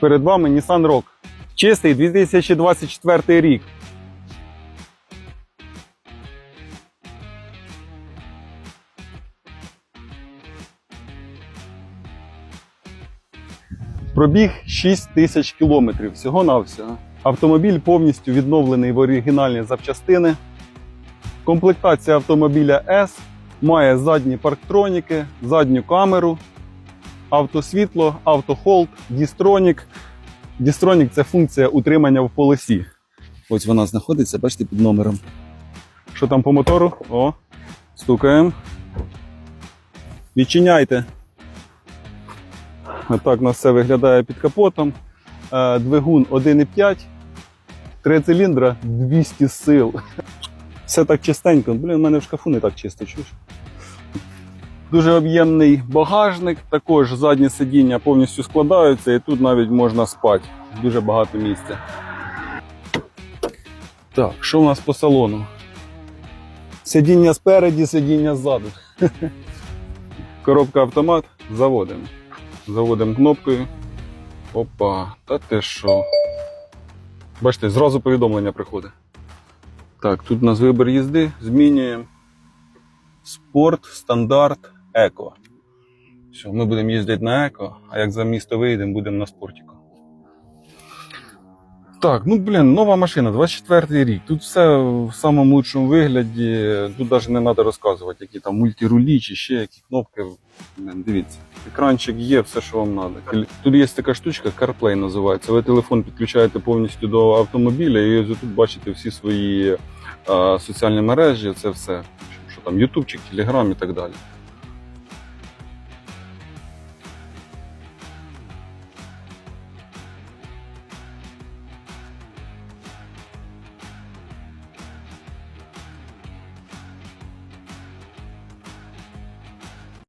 Перед вами Nissan Rogue. Чистий 2024 рік. Пробіг 6 тисяч кілометрів всього-навсього. Автомобіль повністю відновлений в оригінальні запчастини. Комплектація автомобіля S має задні парктроніки, задню камеру, автосвітло, автохолд, дістронік. Дістронік це функція утримання в полосі. Ось вона знаходиться, бачите, під номером. Що там по мотору? О, стукаємо. Відчиняйте. Отак у нас все виглядає під капотом. Е, Двигун 1,5, три циліндра 200 сил. Все так чистенько. Блін, у мене в шкафу не так чисто, чуєш? Дуже об'ємний багажник, також задні сидіння повністю складаються, і тут навіть можна спати. Дуже багато місця. Так, що у нас по салону? Сидіння спереді, сидіння ззаду. Коробка автомат. Заводимо. Заводимо кнопкою. Опа, та ти що? Бачите, зразу повідомлення приходить. Так, тут у нас вибір їзди. Змінюємо. Спорт, стандарт, еко. Все, ми будемо їздити на еко, а як за місто виїдемо, будемо на спортіку. Так, ну блін, нова машина, 24 й рік. Тут все в самому лучшому вигляді. Тут навіть не треба розказувати, які там мультирулі чи ще які кнопки. Блін, Дивіться, екранчик є, все, що вам треба. Тут є така штучка, CarPlay називається. Ви телефон підключаєте повністю до автомобіля і тут бачите всі свої а, соціальні мережі, це все. Що там, Ютубчик, Телеграм і так далі.